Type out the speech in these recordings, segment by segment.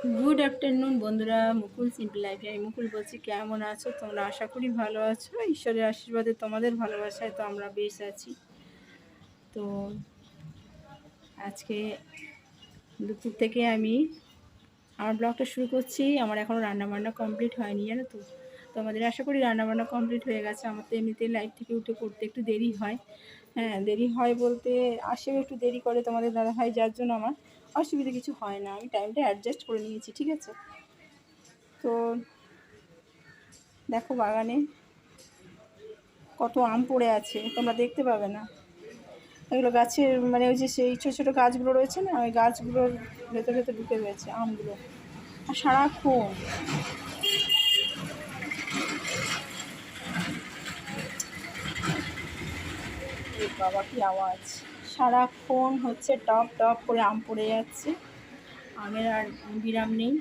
Good afternoon বন্ধুরা, মুকুল simple লাইফে। আমি মুকুল বলছি, কেমন আছো? তোমরা আশা করি ভালো আছো। ঈশ্বরের আশীর্বাদে তোমাদের ভালোবাসায় তো আমরা বেশ আছি। তো আজকে দুপুর থেকে আমি আমার ব্লগটা শুরু করছি। আমার এখনও রান্নাবান্না কমপ্লিট হয়নি, জানো তো? তোমাদের আশা করি রান্নাবান্না কমপ্লিট হয়ে গেছে। আমার তো এমনিতে লাইফ থেকে উঠে করতে একটু দেরি হয়। হ্যাঁ দেরি হয় বলতে আসেও একটু দেরি করে তোমাদের দাদা হয় যার জন্য আমার অসুবিধা কিছু হয় না। আমি টাইমটা অ্যাডজাস্ট করে নিয়েছি, ঠিক আছে? তো দেখো বাগানে কত আম পড়ে আছে, তোমরা দেখতে পাবে না। এগুলো গাছের মানে ওই যে সেই ছোটো ছোটো গাছগুলো রয়েছে না, ওই গাছগুলোর ভেতর ভেতর ঢুকে রয়েছে আমগুলো। আর সারাক্ষণ বাবা কি আওয়াজ? সারাক্ষণ হচ্ছে টপ টপ করে আম পড়ে যাচ্ছে। আমের আর বিরাম নেই।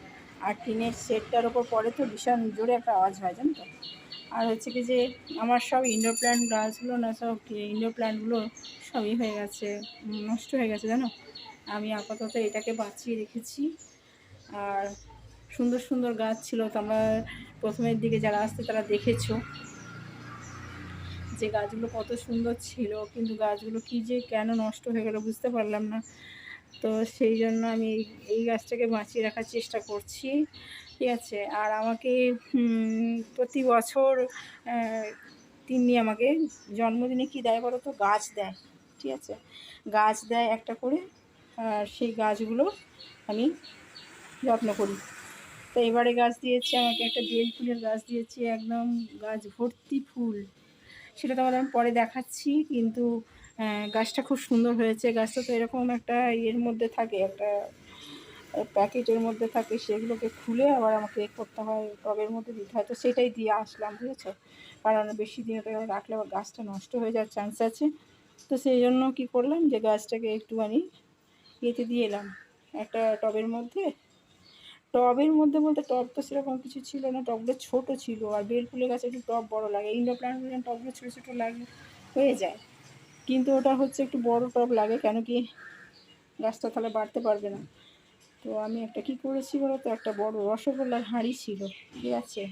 আর টিনের সেটটার ওপর পড়ে তো ভীষণ জোরে একটা আওয়াজ হয়, জানো তো? আর হচ্ছে কি যে, আমার সব ইনডোর প্ল্যান্ট গাছগুলো না সব ইনডোর প্ল্যান্টগুলো সবই হয়ে গেছে, নষ্ট হয়ে গেছে, জানো? আমি আপাতত এটাকে বাঁচিয়ে রেখেছি। আর সুন্দর সুন্দর গাছ ছিল তো আমার প্রথমের দিকে যারা আসতে তারা দেখেছ। যে গাছগুলো কত সুন্দর ছিল, কিন্তু গাছগুলো কী যে কেন নষ্ট হয়ে গেল বুঝতে পারলাম না। তো সেই জন্য আমি এই গাছটাকে বাঁচিয়ে রাখার চেষ্টা করছি, ঠিক আছে? আর আমাকে প্রতি বছর তিনি আমাকে জন্মদিনে কি দেয় বলো তো? গাছ দেয়, ঠিক আছে? গাছ দেয় একটা করে, আর সেই গাছগুলো আমি যত্ন করি। তো এবারে গাছ দিয়েছে আমাকে একটা বেল ফুলের গাছ দিয়েছে, একদম গাছ ভর্তি ফুল। সেটা তোমাদের আমি পরে দেখাচ্ছি, কিন্তু গাছটা খুব সুন্দর হয়েছে। গাছটা তো এরকম একটা ইয়ের মধ্যে থাকে, একটা প্যাকেটের মধ্যে থাকে, সেগুলোকে খুলে আবার আমাকে করতে হয় টবের মধ্যে দিতে হয়। তো সেটাই দিয়ে আসলাম, বুঝেছ? কারণ বেশি দিন ওটা রাখলে আবার গাছটা নষ্ট হয়ে যাওয়ার চান্স আছে। তো সেই জন্য কী করলাম যে, গাছটাকে একটুখানি ইয়েতে দিয়ে এলাম। একটা টবের মধ্যে টবের মধ্যে বলতে টব তো সেরকম কিছু ছিল না, টবগুলো ছোটো ছিল আর বেল ফুলের গাছে একটু টব বড় লাগে। ইন্ডো প্ল্যান্ট টবগুলো ছোটো ছোটো লাগে, হয়ে যায়। কিন্তু ওটা হচ্ছে একটু বড় টব লাগে, কেন কি গাছটা তাহলে বাড়তে পারবে না। তো আমি একটা কি করেছি বলো তো? একটা বড় রসগোল্লার হাঁড়ি ছিল, ঠিক আছে?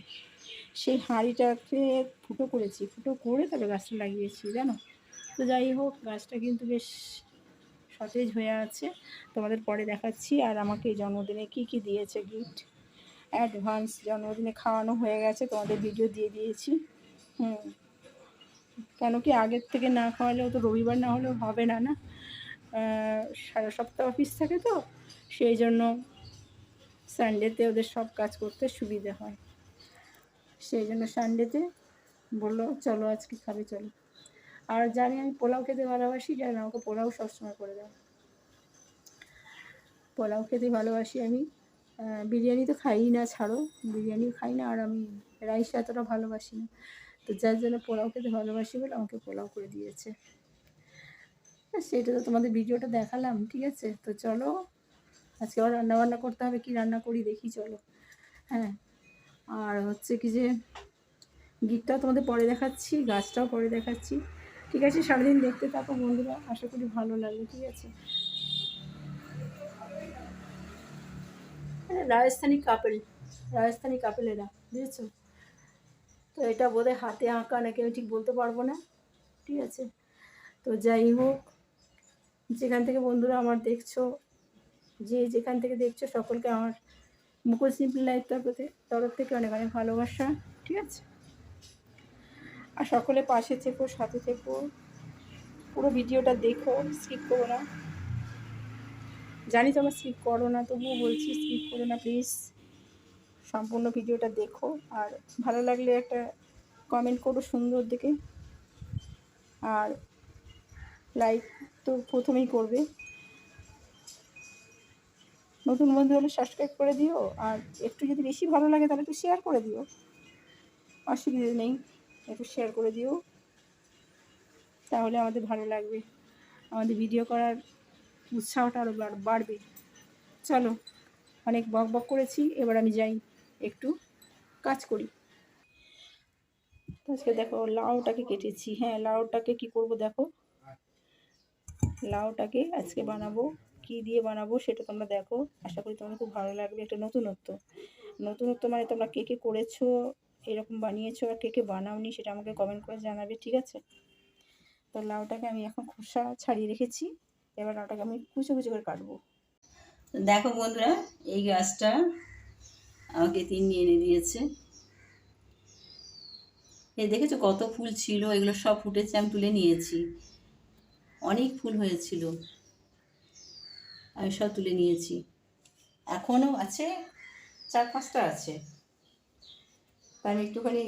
সেই হাঁড়িটাকে ফুটো করেছি। ফুটো করে তবে গাছটা লাগিয়েছি, জানো? তো যাই হোক, গাছটা কিন্তু বেশ সতেজ হয়ে আছে। তোমাদের পরে দেখাচ্ছি। আর আমাকে জন্মদিনে কি কি দিয়েছে গিফট অ্যাডভান্স জন্মদিনে খাওয়ানো হয়ে গেছে। তোমাদের ভিডিও দিয়ে দিয়েছি। হুম। কেন কি আগের থেকে না খাওয়ালেও তো রবিবার না হলেও হবে না না? সারা সপ্তাহ অফিস থাকে তো, সেই জন্য সানডেতে ওদের সব কাজ করতে সুবিধে হয়। সেই জন্য সানডেতে বলল, চলো আজকে খাবে, চলো। আর জানি আমি পোলাও খেতে ভালোবাসি, জানি আমাকে পোলাও সবসময় করে দেয়। পোলাও খেতে ভালোবাসি আমি। বিরিয়ানি তো খাই না, ছাড়ো। বিরিয়ানিও খাই না আর আমি রাইস এতটা ভালোবাসি না। তো যার জন্য পোলাও খেতে ভালোবাসি বলে আমাকে পোলাও করে দিয়েছে। সেটা তো তোমাদের ভিডিওটা দেখালাম, ঠিক আছে? তো চলো, আজকে আবার রান্নাবান্না করতে হবে, কি রান্না করি দেখি, চলো। হ্যাঁ আর হচ্ছে কি যে গিটটাও তোমাদের পরে দেখাচ্ছি, গাছটাও পরে দেখাচ্ছি। ঠিক আছে, সারাদিন দেখতে থাকো বন্ধুরা, আশা করি ভালো লাগবে, ঠিক আছে? রাজস্থানি কাপেল রাজস্থানি কাপেল এরা, বুঝেছ? তো এটা বোধহয় হাতে আঁকা, নাকি আমি ঠিক বলতে পারব না? ঠিক আছে। তো যাই হোক, যেখান থেকে বন্ধুরা আমার দেখছ, যে যেখান থেকে দেখছ, সকলকে আমার মুকুল সিম্পল লাইফ তরফ থেকে অনেক অনেক ভালোবাসা, ঠিক আছে? আর সকলে পাশে থেকো, সাথে থেকো। পুরো ভিডিওটা দেখো স্কিপ করো না। জানি তোমার স্কিপ করো না, তবুও বলছি স্কিপ করো না প্লিজ সম্পূর্ণ ভিডিওটা দেখো। আর ভালো লাগলে একটা কমেন্ট করো সুন্দর দেখে। আর লাইক তো প্রথমেই করবে। নতুন বন্ধু হলে সাবস্ক্রাইব করে দিও। আর একটু যদি বেশি ভালো লাগে তাহলে একটু শেয়ার করে দিও। অসুবিধে নেই। একটু শেয়ার করে দিও। তাহলে আমাদের ভালো লাগবে। আমাদের ভিডিও করার উৎসাহটা আরও বাড়বে। চলো, অনেক বক বক করেছি। এবার আমি যাই একটু কাজ করি। আজকে দেখো, লাউটাকে কেটেছি। হ্যাঁ লাউটাকে কি করব দেখো? লাউটাকে আজকে বানাবো। কী দিয়ে বানাবো সেটা তোমরা দেখো। আশা করি তোমাদের খুব ভালো লাগবে। একটা নতুনত্ব। নতুনত্ব মানে তোমরা কে কে করেছ? এরকম বানিয়েছো আর কে কে বানাওনি সেটা আমাকে কমেন্ট করে জানাবে, ঠিক আছে? তো লাউটাকে আমি এখন খোসা ছাড়িয়ে রেখেছি, এবার লাউটাকে আমি কুচো কুচো করে কাটবো। দেখো বন্ধুরা, এই গাছটা আমাকে তিন নিয়ে এনে দিয়েছে। এ দেখেছ কত ফুল ছিল, এগুলো সব ফুটেছে, আমি তুলে নিয়েছি। অনেক ফুল হয়েছিল, আমি সব তুলে নিয়েছি। এখনও আছে, চার পাঁচটা আছে। তাই আমি একটুখানি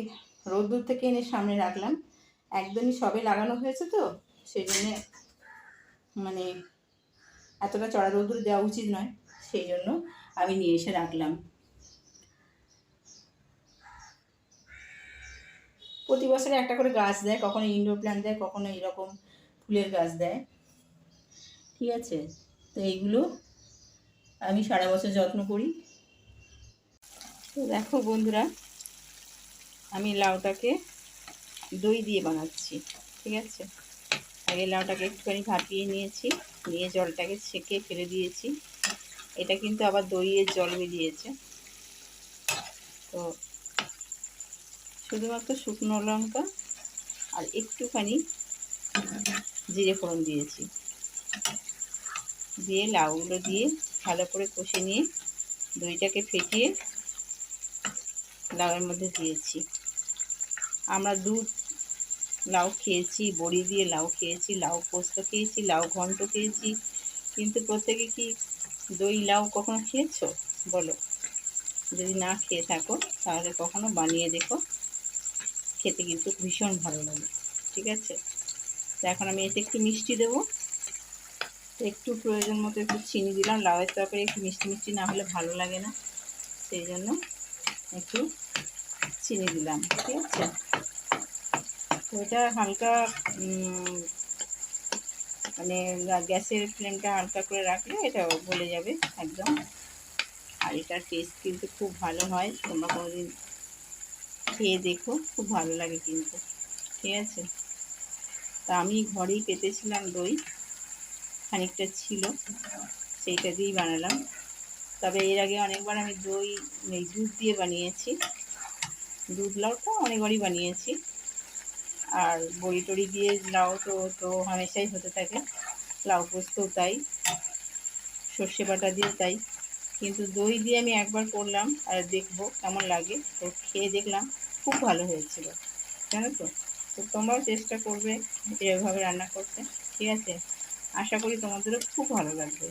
রোদ্দুর থেকে এনে সামনে রাখলাম। একদমই সবে লাগানো হয়েছে তো সেই জন্যে মানে এতটা চড়া রোদ্দুর দেওয়া উচিত নয়, সেই জন্য আমি নিয়ে এসে রাখলাম। প্রতি বছরে একটা করে গাছ দেয়, কখনো ইনডোর প্ল্যান্ট দেয়, কখনো এরকম ফুলের গাছ দেয়। ঠিক আছে? তো এইগুলো আমি সারা বছর যত্ন করি। তো দেখো বন্ধুরা আমি লাউটাকে দই দিয়ে বানাচ্ছি, ঠিক আছে? আগে লাউটাকে একটুখানি ভাপিয়ে নিয়েছি, নিয়ে জলটাকে ছেঁকে ফেলে দিয়েছি। এটা কিন্তু আবার দইয়ের জল বেরিয়েছে। তো শুধুমাত্র শুকনো লঙ্কা আর একটুখানি জিরে ফোড়ন দিয়েছি। দিয়ে লাউগুলো দিয়ে ভালো করে কষে নিয়ে দইটাকে ফেটিয়ে লাউয়ের মধ্যে দিয়েছি। আমরা দুধ, লাউ খেয়েছি, বড়ি দিয়ে লাউ খেয়েছি, লাউ পোস্ত খেয়েছি, লাউ ঘন্ট খেয়েছি। কিন্তু প্রত্যেকে কি দই, লাউ কখনো খেয়েছো? বলো। যদি না খেয়ে থাকো, তাহলে কখনো বানিয়ে দেখো। খেতে কিন্তু ভীষণ ভালো লাগে, ঠিক আছে? তো এখন আমি এতে একটু মিষ্টি দেবো। একটু প্রয়োজন মতো একটু চিনি দিলাম, লাউয়ের তরকারি একটু মিষ্টি মিষ্টি না হলে ভালো লাগে না। সেই জন্য একটু চিনি দিলাম, ঠিক আছে? তো এটা হালকা মানে গ্যাসের ফ্লেমটা হালকা করে রাখলে এটা গলে যাবে একদম। আর এটার টেস্ট কিন্তু খুব ভালো হয়, তোমরা কোনোদিন খেয়ে দেখো, খুব ভালো লাগে কিন্তু, ঠিক আছে? তা আমি ঘরেই পেতেছিলাম দই, খানিকটা ছিল, সেইটা দিয়েই বানালাম। তবে এর আগে অনেকবার আমি দই এই দুধ দিয়ে বানিয়েছি। দুধ লাউটা অনেকবারই বানিয়েছি। আর বড়ি টড়ি দিয়ে লাউ তো তো হামেশাই হতে থাকে। লাউ পোস্তও তাই, সর্ষে বাটা দিয়ে তাই। কিন্তু দই দিয়ে আমি একবার করলাম আর দেখব কেমন লাগে। তো খেয়ে দেখলাম, খুব ভালো হয়েছিল। জানো তো? তো তোমরাও চেষ্টা করবে এভাবে রান্না করতে। ঠিক আছে? আশা করি তোমাদেরও খুব ভালো লাগবে।